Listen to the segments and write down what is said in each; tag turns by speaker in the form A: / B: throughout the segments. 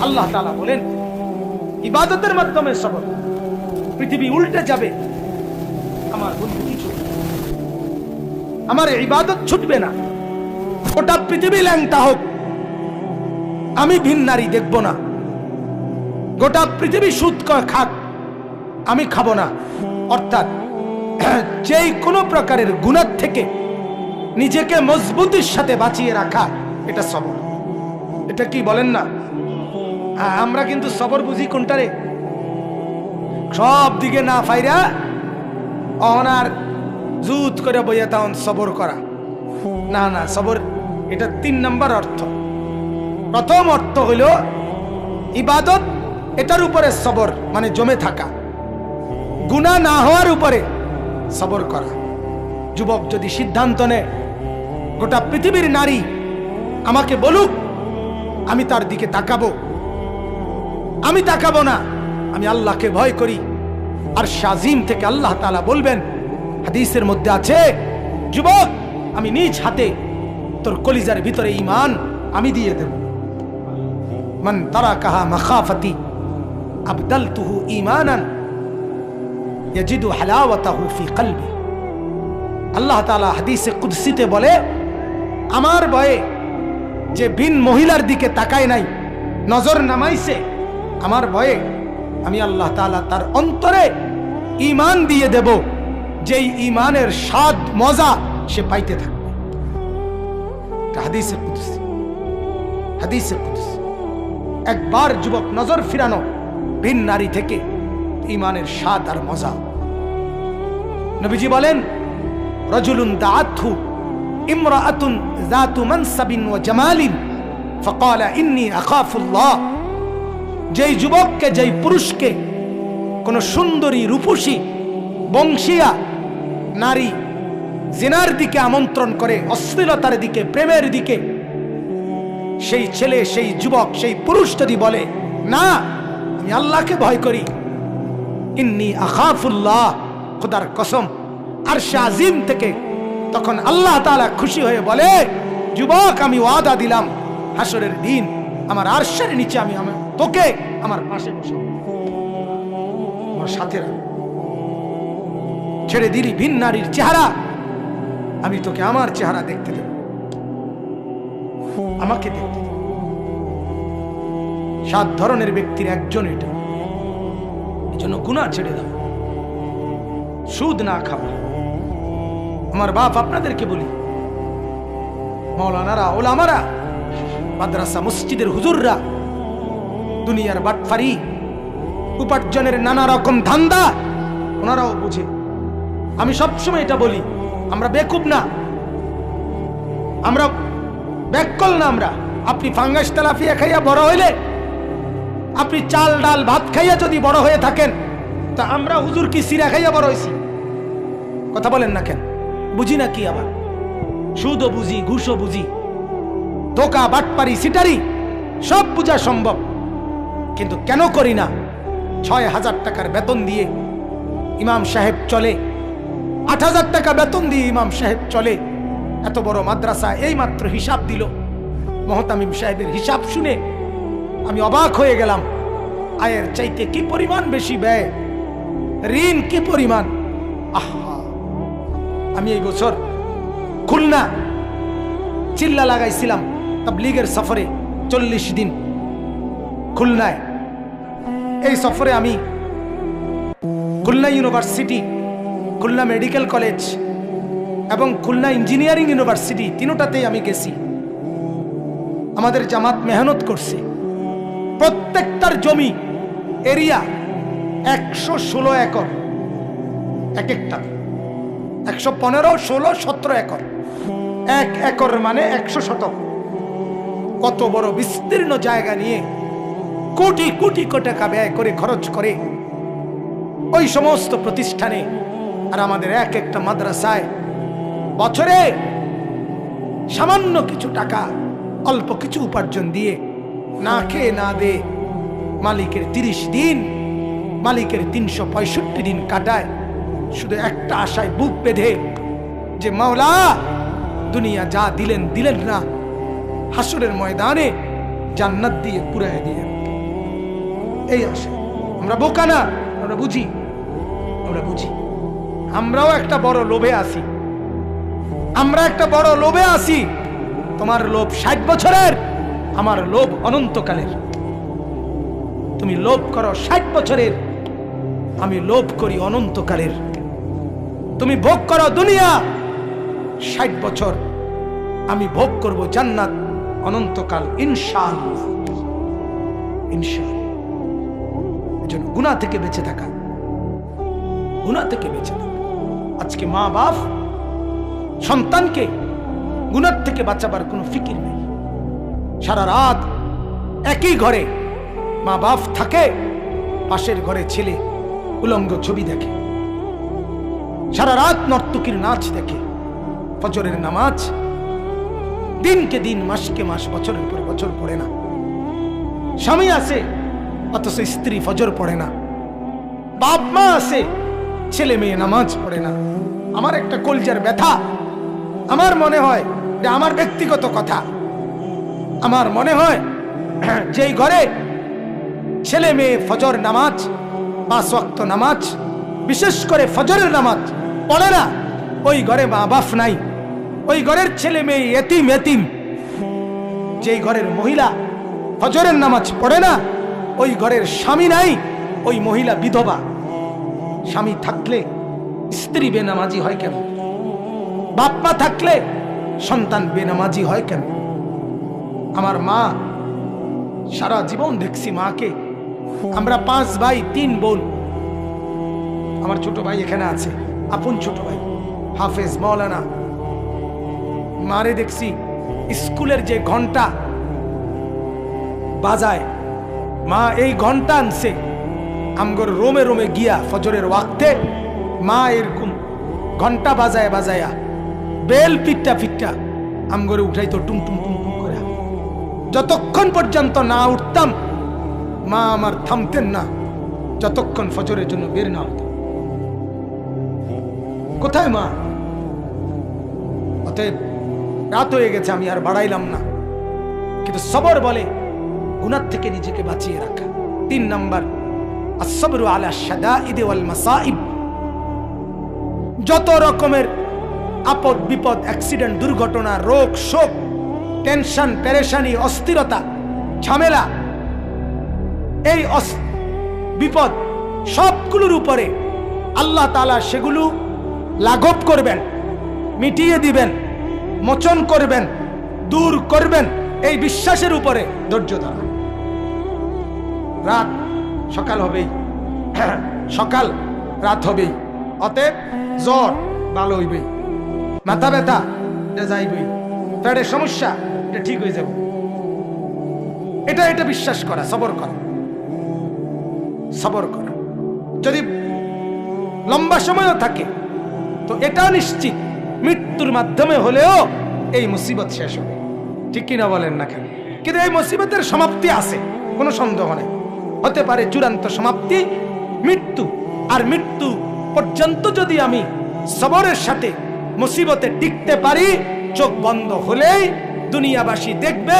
A: আল্লাহ তাআলা বলেন, ইবাদতের মাধ্যমে সবর পৃথিবী উল্টে যাবে। আমার বন্ধু ছুটবে আমার ইবাদত ছুটবে না। ওটা পৃথিবী ল্যাংটা হোক। আমি ভিন নারী দেখব না। গোটা পৃথিবী সুদ খাক। আমি খাব না। অর্থাৎ, যেই কোনো প্রকারের গুণার থেকে নিজেকে মজবুতির সাথে বাঁচিয়ে রাখা, এটা সবর এটা কি বলেন না? আমরা কিন্তু সবর বুঝি কোনটারে? সব দিকে না ফাইরা অনার জুত করে বইয়া তখন সবর করা। না না, সবর, এটা তিন নম্বর অর্থ। প্রথম অর্থ হইল ইবাদত, এটার উপরে সবর মানে জমে থাকা। গুণা না হওয়ার উপরে সবর করা। যুবক যদি সিদ্ধান্ত নেয় গোটা পৃথিবীর নারী আমাকে বলুক, আমি তার দিকে তাকাবো। আমি তাকাবো না। আমি আল্লাহকে ভয় করি। আর শাজিম থেকে আল্লাহ তালা বলবেন, হাদিসের মধ্যে আছে, যুবক, আমি নিজ হাতে তোর কলিজার ভিতরে ইমান আমি দিয়ে দেব। মান তারা কাহা মাখাফতি আবদাল তুহু ইমানান ইয়াজিদু হালাওয়াতাহু ফি কলবি। আল্লাহ তাআলা হাদিসে কুদসিতে বলে, আমার ভয়ে যে বিন মহিলার দিকে তাকায় নাই, নজর নামাইছে আমার ভয়ে আমি আল্লাহ তালা তার অন্তরে ইমান দিয়ে দেব, যেই ইমানের স্বাদ, মজা সে পাইতে থাকবে। একবার যুবক নজর ফিরানো, ভিন নারী থেকে ইমানের স্বাদ আর মজা। নবীজি বলেন, রজুলুন দাআতহু ইমরাআতুন যাতু জামালিন, ফাকালা ইন্নি আখাফুল্লাহ। যেই যুবককে, যেই পুরুষকে, কোন সুন্দরী, রূপসী, বংশিয়া, নারী, জেনার দিকে আমন্ত্রণ করে, অশ্লীলতার দিকে, প্রেমের দিকে, সেই ছেলে, সেই যুবক, সেই পুরুষ যদি বলে, না, আমি আল্লাহকে ভয় করি। ইন্নি আখাফুল্লাহ, খোদার কসম। আর শাজিম থেকে তখন আল্লাহ তালা খুশি হয়ে বলে, যুবক, আমি ওয়াদা দিলাম হাসরের দিন, আমার আরশের নিচে আমি আমার তোকে আমার পাশে বসে আমার সাথে ছেড়ে দিলি ভিন নারীর চেহারা। আমি তোকে আমার চেহারা দেখতে দেব। আমাকে দেখতে সাত ধরনের ব্যক্তির একজন এটা। জন্য গুণা ছেড়ে দাও। সুদ না খাওয়া। আমার বাপ আপনাদেরকে বলি। মৌলানারা ওলামারা, মাদ্রাসা, মসজিদের হুজুররা দুনিয়ার বাটফারি, উপার্জনের নানা রকম ধান্দা, ওনারাও বুঝে। আমি সবসময় এটা বলি, আমরা বেকুব না। আমরা ব্যাককল না আমরা। আপনি ফাঙ্গাস তেলাফিয়া খাইয়া বড় হইলে, আপনি চাল, ডাল, ভাত খাইয়া যদি বড় হয়ে থাকেন, তা আমরা হুজুর কি সিরা খাইয়া বড় হয়েছি কথা বলেন না কেন? বুঝি না কি আবার? সুদও বুঝি, ঘুষও বুঝি। ধোকা, বাটপারি, সিটারি, সব বুঝা সম্ভব। কিন্তু কেন করি না? ছয় হাজার টাকার বেতন দিয়ে ইমাম সাহেব চলে। আট হাজার টাকা বেতন দিয়ে ইমাম সাহেব চলে। এত বড় মাদ্রাসা এই মাত্র হিসাব দিল। মহতামিম সাহেবের হিসাব শুনে আমি অবাক হয়ে গেলাম। আয়ের চাইতে কি পরিমাণ বেশি ব্যয়? ঋণ কি পরিমাণ? আহা! আমি এই বছর খুলনা চিল্লা লাগাইছিলাম তাবলিগের সফরে চল্লিশ দিন। খুলনায়। এই সফরে আমি Khulna university, Khulna medical college এবং খুলনা ইঞ্জিনিয়ারিং ইউনিভার্সিটি তিনোটাতেই আমি গেছি। আমাদের জামাত মেহনত করছে। প্রত্যেকটার জমি, এরিয়া একশো ষোলো একর। এক একটা। একশো পনেরো, ষোলো, সতেরো একর। এক একর মানে একশো শতক। কত বড় বিস্তীর্ণ জায়গা নিয়ে কোটি কোটি টাকা ব্যয় করে খরচ করে ওই সমস্ত প্রতিষ্ঠানে আর আমাদের এক একটা মাদ্রাসায় বছরে সামান্য কিছু টাকা, অল্প কিছু উপার্জন দিয়ে না খেয়ে না দে মালিকের তিরিশ দিন, মালিকের তিনশো পঁয়ষট্টি দিন কাটায়, শুধু একটা আশায় বুক বেঁধে যে, মাওলা, দুনিয়া যা দিলেন দিলেন না। হাসরের ময়দানে জান্নাত দিয়ে পুরায় দিলেন এই আসে। আমরা বোকা না, আমরা বুঝি। আমরা বুঝি। আমরাও একটা বড় লোভে আসি আমরা একটা বড় লোভে আসি তোমার লোভ ষাট বছরের, আমার লোভ অনন্তকালের। তুমি লোভ করো ষাট বছরের, আমি লোভ করি অনন্তকালের। তুমি ভোগ করো দুনিয়া, ষাট বছর, আমি ভোগ করব জান্নাত, অনন্তকাল, ইনশাআল্লাহ। ইনশাআল্লাহ। এজন্য গুনাহ থেকে বেঁচে থাকা। গুনাহ থেকে বেঁচে থাকা। আজকে মা বাপ সন্তানকে গুনার থেকে বাঁচাবার কোনো ফিকির নেই। সারা রাত একই ঘরে মা বাপ থাকে, পাশের ঘরে ছেলে উলঙ্গ ছবি দেখে। সারা রাত নর্তকীর নাচ দেখে, ফজরের নামাজ। দিনকে দিন, মাসকে মাস, বছরের পর বছর পড়ে না। স্বামী আছে অথচ স্ত্রী ফজর পড়ে না। বাপ মা আছে, ছেলে মেয়ে নামাজ পড়ে না। আমার একটা কলজার ব্যথা। আমার মনে হয় যে আমার ব্যক্তিগত কথা। আমার মনে হয় যেই ঘরে ছেলে মেয়ে ফজর নামাজ, পাঁচ ওয়াক্ত নামাজ, বিশেষ করে ফজরের নামাজ পড়ে না, ওই ঘরে মা বাপ নাই। ওই ঘরের ছেলে মেয়ে এতিম এতিম। যেই ঘরের মহিলা ফজরের নামাজ পড়ে না ওই ঘরের স্বামী নাই, ওই মহিলা বিধবা। স্বামী থাকলে স্ত্রী বেনামাজি হয় কেন? বাপ মা থাকলে সন্তান বেনামাজি হয় কেন? আমার মা সারা জীবন দেখছি মাকে। আমরা পাঁচ ভাই, তিন বোন। আমার ছোট ভাই এখানে আছে, আপন ছোট ভাই, হাফেজ মৌলানা। মারে দেখছি, স্কুলের যে ঘণ্টা বাজায় মা, এই ঘণ্টা আনছে। আমগর রোমে রোমে গিয়া ফজরের ওয়াক্তে মা এরকম ঘণ্টা বাজায় বাজায়া বেল পিটটা পিটটা আমগরে উঠাই তো টুম টুম টুম টুম করে যতক্ষণ পর্যন্ত না উঠতাম, মা আমার থামতেন না, যতক্ষণ ফজরের জন্য বের না হতাম কোথায় মা? অতএব রাত হয়ে গেছে, আমি আর বাড়াইলাম না। কিন্তু সবর বলে গুনার থেকে নিজেকে বাঁচিয়ে রাখা। তিন নাম্বার আসবরু আলা শাদাইদ ওয়াল মাসাইব যত রকমের আপদ, বিপদ, অ্যাক্সিডেন্ট, দুর্ঘটনা, রোগ, শোক, টেনশন, পেরেশানি, অস্থিরতা, ঝামেলা, এই বিপদ সবগুলোর উপরে আল্লাহ তালা সেগুলো লাঘব করবেন, মিটিয়ে দিবেন, মোচন করবেন, দূর করবেন, এই বিশ্বাসের উপরে ধৈর্য ধরা। রাত সকাল হবেই সকাল রাত হবেই অতএব জ্বর ভালো হইবেই মাথা ব্যথা এটা যাইবই পেটের সমস্যা এটা ঠিক হয়ে যাবে। এটা এটা বিশ্বাস করা, সবর করা। সবর করা। যদি লম্বা সময়ও থাকে, তো এটা নিশ্চিত মৃত্যুর মাধ্যমে হলেও এই মুসিবত শেষ হবে। ঠিক কিনা বলেন না কেন? কিন্তু এই মুসিবতের সমাপ্তি আছে, কোনো সন্দেহ নেই। হতে পারে চূড়ান্ত সমাপ্তি, মৃত্যু। আর মৃত্যু পর্যন্ত যদি আমি সবরের সাথে মুসিবতে টিকতে পারি, চোখ বন্ধ হলেই দুনিয়াবাসী দেখবে,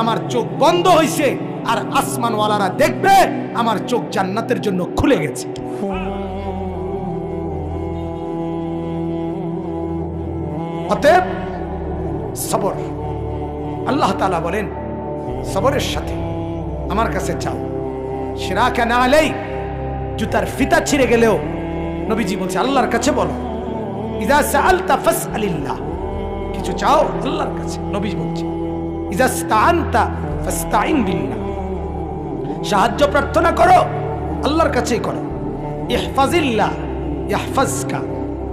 A: আমার চোখ বন্ধ হয়েছে আর আসমানওয়ালারা দেখবে, আমার চোখ জান্নাতের জন্য খুলে গেছে। অতএব সবর। আল্লাহ তালা বলেন, সবরের সাথে আমার কাছে চাও সেরা কেন আলেই, জুতার ফিতা ছিঁড়ে গেলেও নবীজি বলছে, আল্লাহর কাছে বলো। কিছু চাও? আল্লাহর কাছে। নবীজি বলছে সাহায্য প্রার্থনা করো, আল্লাহর কাছেই করো।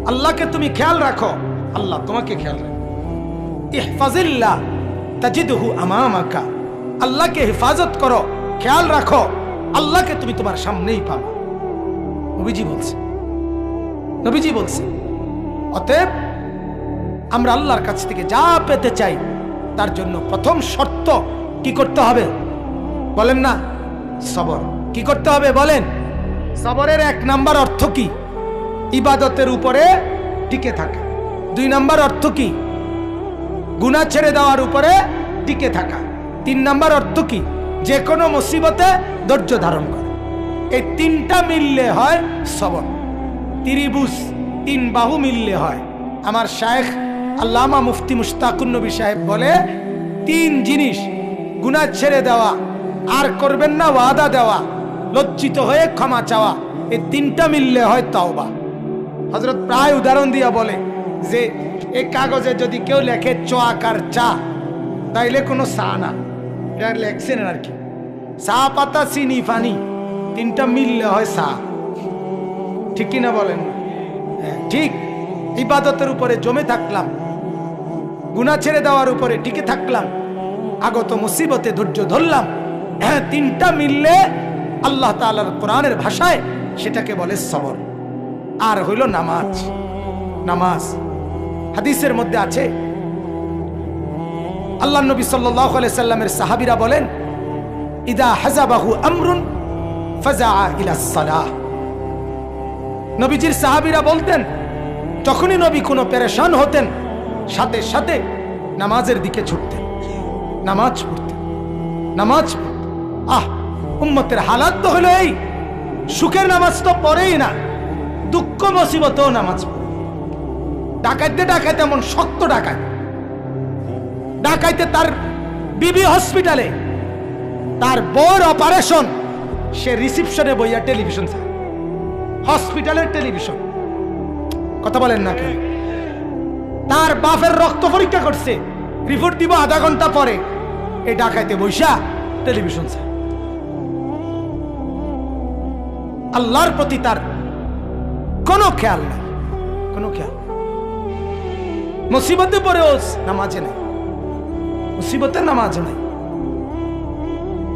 A: আল্লাহকে তুমি খেয়াল রাখো। আল্লাহ তোমাকে খেয়াল রাখো। ইহফাজিল্লাহ, তাজিদহু আমামাকা। আল্লাহকে হেফাজত করো, খেয়াল রাখো। আল্লাহকে তুমি তোমার সামনেই পাবা। নবীজি বলছে। নবীজি বলছে, অতএব আমরা আল্লাহর কাছ থেকে যা পেতে চাই, তার জন্য প্রথম শর্ত কি করতে হবে? বলেন না, সবর। কি করতে হবে বলেন? সবরের এক নাম্বার অর্থ কি? ইবাদতের উপরে টিকে থাকা। দুই নাম্বার অর্থ কি? গুণা ছেড়ে দেওয়ার উপরে টিকে থাকা। তিন নাম্বার অর্থ কি? যে কোনো মুসিবতে ধৈর্য ধারণ করে। এই তিনটা মিললে হয় সবর। ত্রিভুজ, তিন বাহু মিললে হয়। আমার শায়েখ আল্লামা মুফতি মুশতাকুন নবী সাহেব বলে, তিন জিনিস গুনাহ ছেড়ে দেওয়া, আর করবেন না ওয়াদা দেওয়া, লজ্জিত হয়ে ক্ষমা চাওয়া, এই তিনটা মিললে হয় তাওবা। হজরত প্রায় উদাহরণ দিয়া বলে যে এই কাগজে যদি কেউ লেখে চ আকার চা, তাইলে কোনো চা না। এটা লেখছেন আর কি? চা পাতা চিনি পানি তিনটা মিললে হয় চা। ঠিক কিনা বলেন? হ্যাঁ, ঠিক। ইবাদতের উপরে জমে থাকলাম। গুনা ছেড়ে দেওয়ার উপরে টিকে থাকলাম। আগত মুসিবতে ধৈর্য ধরলাম। হ্যাঁ তিনটা মিললে আল্লাহ তাআলার কোরআনের ভাষায় সেটাকে বলে সবর। আর হইল নামাজ। নামাজ। হাদিসের মধ্যে আছে আল্লাহ নবী আলাইহি সাল্লামের সাহাবীরা বলেন, ইদা হাজাবাহু আমরুন ফাজা ইলা নবীজির সাহাবীরা বলতেন, যখনই নবী কোনো পেরেশান হতেন, সাথে সাথে নামাজের দিকে ছুটতেন, নামাজ পড়তেন, নামাজ আহ, উম্মতের হালাত তো হলো এই, সুখের নামাজ তো পড়েই না, দুঃখ মুসিবতেও নামাজ পড়ে। ডাকাইতে ডাকাইতে এমন শক্ত ডাকায় ডাকাইতে তার বিবি হসপিটালে। তার বড় অপারেশন, সে রিসিপশনে বইয়া টেলিভিশন চায়। হসপিটালের টেলিভিশন। কথা বলেন না কেন? তার বাপের রক্ত পরীক্ষা করছে। রিপোর্ট দিব আধা ঘণ্টা পরে। এই ডাকাইতে বৈশা টেলিভিশন চায়। আল্লাহর প্রতি তার কোনো খেয়াল নাই। কোনো খেয়াল। মুসিবতে পড়েও নামাজে নেই। মুসিবতে নামাজ নাই।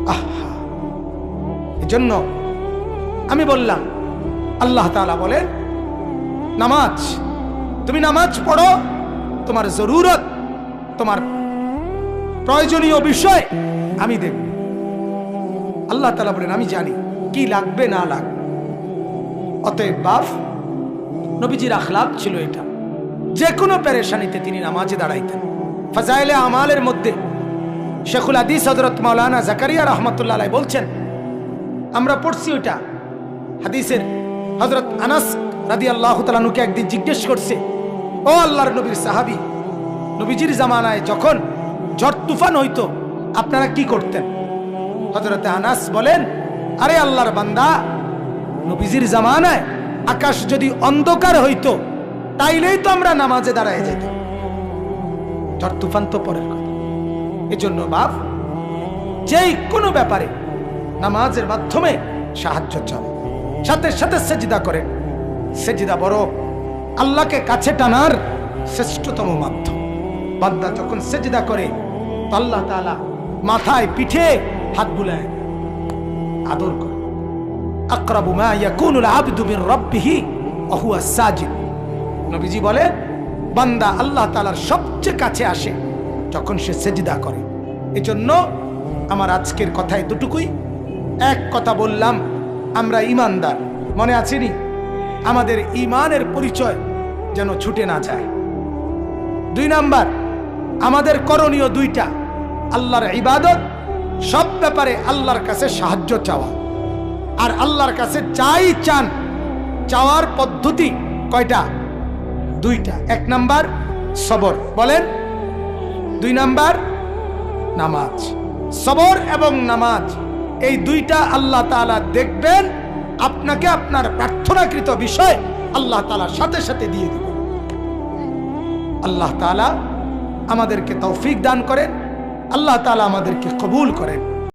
A: আহা, এজন্য আমি বললাম, আল্লাহ তাআলা বলেন, নামাজ, তুমি নামাজ পড়ো, তোমার জরুরত, তোমার প্রয়োজনীয় বিষয় আমি দেব। আল্লাহ তাআলা বলেন, আমি জানি কি লাগবে, না লাগবে। অতএব বাপ নবীজির আখলাক ছিল এটা। যে কোনো পেরেশানিতে তিনি নামাজে দাঁড়াইতেন। ফাজাইলে আমালের মধ্যে শেখুল আদিস হজরত মাওলানা জাকারিয়া রহমতুল্লাহ বলছেন, আমরা পড়ছি ওইটা। হাদিসের হজরত আনাস রাদি আল্লাহ তালানুকে একদিন জিজ্ঞেস করছে, ও আল্লাহর নবীর সাহাবি, নবীজির জামানায় যখন ঝড় তুফান হইতো, আপনারা কি করতেন? হজরত আনাস বলেন, আরে আল্লাহর বান্দা, নবীজির জামানায় আকাশ যদি অন্ধকার হইতো, তাইলেই তো আমরা নামাজে দাঁড়ায় যেতাম ঝড় তুফান তো পরের কথা। এজন্য বাপ, যেই কোনো ব্যাপারে নামাজের মাধ্যমে সাহায্য চাও, সাথে সাথে সেজিদা করে সেজিদা বড় আল্লাহকে কাছে টানার শ্রেষ্ঠতম মাধ্যম। বান্দা যখন সেজিদা করে আল্লাহ তালা মাথায় পিঠে হাত বুলায়। আদর করে। আকরাবু মা ইয়াকুনুল আবদু মির রাব্বিহি ওয়া হুয়া সাজিদ। নবীজি বলে বান্দা আল্লাহ তাআলার সবচেয়ে কাছে আসে যখন সে সেজিদা করে। এজন্য আমার আজকের কথায় দুটুকুই। এক কথা বললাম, আমরা ইমানদার মনে আছেনি আমাদের ইমানের পরিচয় যেন ছুটে না যায়। দুই নাম্বার, আমাদের করণীয় দুইটা। আল্লাহর ইবাদত, সব ব্যাপারে আল্লাহর কাছে সাহায্য চাওয়া। আর আল্লাহর কাছে চাই চান, চাওয়ার পদ্ধতি কয়টা? দুইটা। এক নাম্বার সবর, বলেন। দুই নাম্বার নামাজ। সবর এবং নামাজ, এই দুইটা আল্লাহ তাআলা দেখবেন, আপনাকে আপনার প্রার্থনাকৃত বিষয় আল্লাহ তাআলার সাথে সাথে দিয়ে দিবেন আল্লাহ তাআলা আমাদেরকে তৌফিক দান করেন, আল্লাহ তাআলা আমাদেরকে কবুল করেন।